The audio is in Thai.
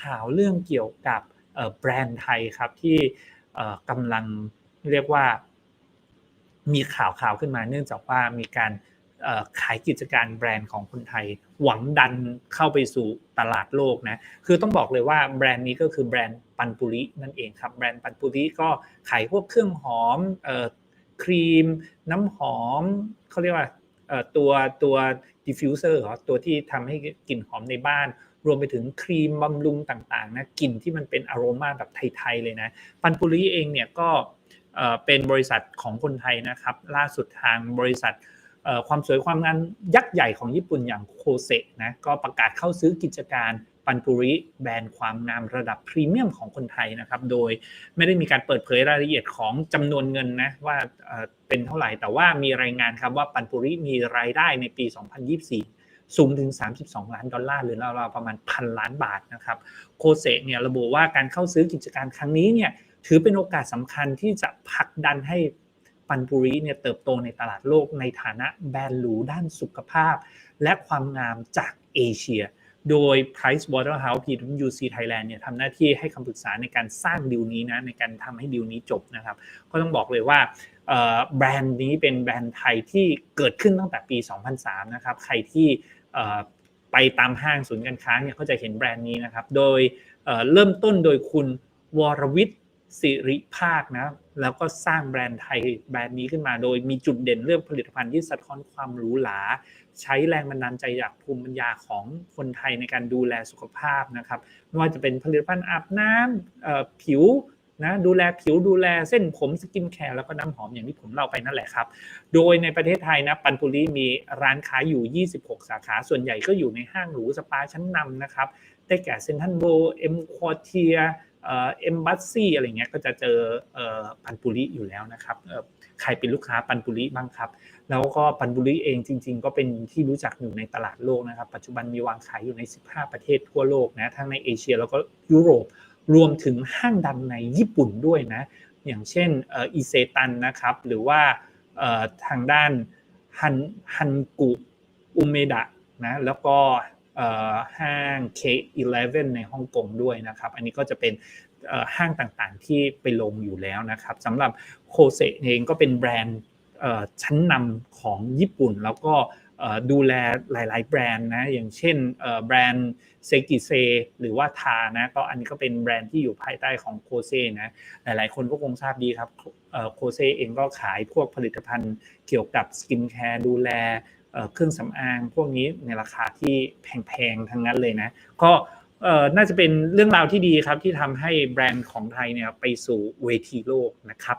ข่าวเรื่องเกี่ยวกับแบรนด์ไทยครับที่กำลังเรียกว่ามีข่าวข่าวขึ้นมา เนื่องจากว่ามีการขายกิจการแบรนด์ของคนไทย หวังดันเข้าไปสู่ตลาดโลกนะคือต้องบอกเลยว่าแบรนด์นี้ก็คือแบรนด์ปันปุรินั่นเองครับแบรนด์ปันปุริก็ขายพวกเครื่องหอมครีม น้ำหอมเขาเรียกว่าตัวตัวดิฟฟิวเซอร์หรอตัวที่ทำให้กลิ่นหอมในบ้าน รวมไปถึงครีมบำรุงต่างๆนะกลิ่นที่มันเป็นอารมาแบบไทยๆเลยนะปันปุริเองเนี่ยก็เป็นบริษัทของคนไทยนะครับ ล่าสุดทางบริษัทความสวยความงามยักษ์ใหญ่ของญี่ปุ่นอย่างโคเซนะก็ประกาศเข้าซื้อกิจการปันปุริแบรนด์ความงามระดับพรีเมียมของคนไทยนะครับ โดยไม่ได้มีการเปิดเผยรายละเอียดของจำนวนเงินนะว่าเป็นเท่าไหร่แต่ว่ามีรายงานครับว่าปันปุริมีรายได้ในปี 2024 สูงถึง 32 ล้านดอลลาร์หรือราวๆประมาณพันล้านบาทนะครับโคเซเนี่ยระบุว่าการเข้าซื้อกิจการครั้งนี้เนี่ยถือเป็นโอกาสสำคัญที่จะผลักดันให้ปันปุริเนี่ยเติบโตในตลาดโลกในฐานะแบรนด์หรูด้านสุขภาพ และความงามจากเอเชีย โดย Price Waterhouse PwC Thailand เนี่ยทำหน้าที่ให้คำปรึกษาในการสร้างดีลนี้นะในการทำให้ดีลนี้จบนะครับ ก็ต้องบอกเลยว่าแบรนด์นี้เป็นแบรนด์ไทยที่เกิดขึ้นตั้งแต่ปี 2003 นะครับ ใครที่ ไปตามห้างศูนย์การค้าเนี่ยก็จะเห็นแบรนด์นี้นะครับ โดยเริ่มต้นโดยคุณวรวิทย์สิริภาคนะแล้วก็สร้างแบรนด์ไทยแบรนด์นี้ขึ้นมา โดยมีจุดเด่นเรื่องผลิตภัณฑ์ที่สะท้อนความหรูหราใช้แรงบันดาลใจจากภูมิปัญญาของคนไทยในการดูแลสุขภาพนะครับไม่ว่าจะเป็นผลิตภัณฑ์อาบน้ำผิว นะดูแลผิวดูแลเส้นผมสกินแคร์แล้วก็น้ำหอมอย่างที่ผมเล่าไปนั่นแหละครับ โดยในประเทศไทยนะปันปุรีมีร้านค้าอยู่ 26 สาขาส่วนใหญ่ก็อยู่ในห้างหรูสปาชั้นนำนะครับได้แก่เซนทันโบเอ็มควอเทียเอ็มบัสซี่อะไรเงี้ยก็จะเจอปันปุริอยู่แล้วนะครับใครเป็นลูกค้าปันปุริบ้างครับ แล้วก็ปันปุริเองจริง ๆ ก็เป็นที่รู้จักอยู่ในตลาดโลกนะครับ ปัจจุบันมีวางขายอยู่ใน 15 ประเทศทั่วโลกนะทั้งในเอเชียแล้วก็ยุโรป รวมถึงห้างดังในญี่ปุ่นด้วยนะอย่างเช่นอิเซตันนะครับหรือว่าทางด้านฮันฮันกุอุเมดะนะแล้วก็ห้าง K11 ในฮ่องกงด้วยนะครับ อันนี้ก็จะเป็นห้างต่างๆที่ไปลงอยู่แล้วนะครับสำหรับโคเซเองก็เป็นแบรนด์ชั้นนำของญี่ปุ่น แล้วก็ ดูแลหลาย ๆ แบรนด์นะอย่างเช่นแบรนด์เซกิเซหรือว่าทานะก็อันนี้ก็เป็นแบรนด์ที่อยู่ภายใต้ของโคเซนะหลาย ๆ คนก็คงทราบดีครับโคเซเองก็ขายพวกผลิตภัณฑ์เกี่ยวกับสกินแคร์ดูแลเครื่องสำอางพวกนี้ในราคาที่แพง ๆ ทั้งนั้นเลยนะก็น่าจะเป็นเรื่องราวที่ดีครับที่ทำให้แบรนด์ของไทยเนี่ยไปสู่เวทีโลกนะครับ